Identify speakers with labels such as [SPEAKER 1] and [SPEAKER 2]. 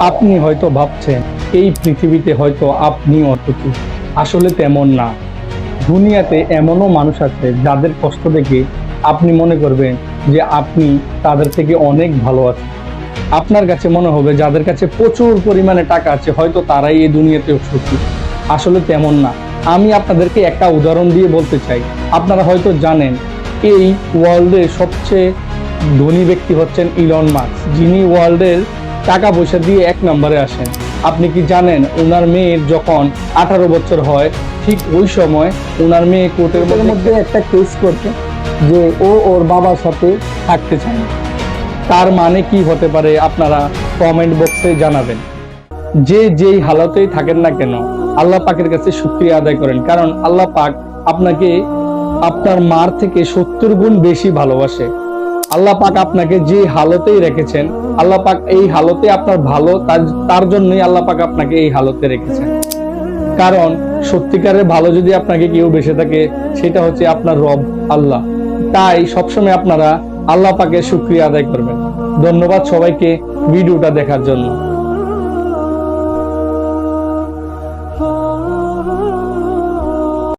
[SPEAKER 1] আপনি হয়তো ভাবছেন, এই পৃথিবীতে হয়তো আপনি অতটুকু আসলে তেমন না। দুনিয়াতে এমনও মানুষ আছে যাদের কষ্ট দেখে আপনি মনে করবেন যে আপনি তাদের থেকে অনেক ভালো আছেন। আপনার কাছে মনে হবে যাদের কাছে প্রচুর পরিমাণে টাকা আছে, হয়তো তারাই এই দুনিয়াতে সুখী। আসলে তেমন না। আমি আপনাদেরকে একটা উদাহরণ দিয়ে বলতে চাই। আপনারা হয়তো জানেন, এই ওয়ার্ল্ডের সবচেয়ে ধনী ব্যক্তি হচ্ছেন ইলন মার্কস যিনি ওয়ার্ল্ডের টাকা পয়সা দিয়ে এক নম্বরে আসেন আপনি কি জানেন ওনার মেয়ের যখন আঠারো বছর হয় ঠিক ওই সময় ওনার মেয়ে কোর্টের মধ্যে একটা কেস করছে যে ও ওর বাবার সাথে থাকতে চায় তার মানে কি হতে পারে আপনারা কমেন্ট বক্সে জানাবেন। যে যেই হালতেই থাকেন না কেন আল্লাহ পাকের কাছে শুক্রিয়া আদায় করেন। কারণ আল্লাহ পাক আপনাকে আপনার মার থেকে সত্তর গুণ বেশি ভালোবাসে। আল্লাহ পাক আপনাকে যে হালতেই রেখেছেন, আল্লাহ পাক এই হালতে আপনার ভালো, তার- জন্যই আল্লাহ পাক আপনাকে এই হালতে রেখেছেন। কারণ সত্যিকারের ভালো যদি আপনাকে কেউ বেসে থাকে, সেটা হচ্ছে আপনার রব, আল্লাহ। তাই সবসময় আপনারা আল্লাহ পাকে শুক্রিয়া আদায় করবেন। ধন্যবাদ সবাইকে ভিডিওটা দেখার জন্য।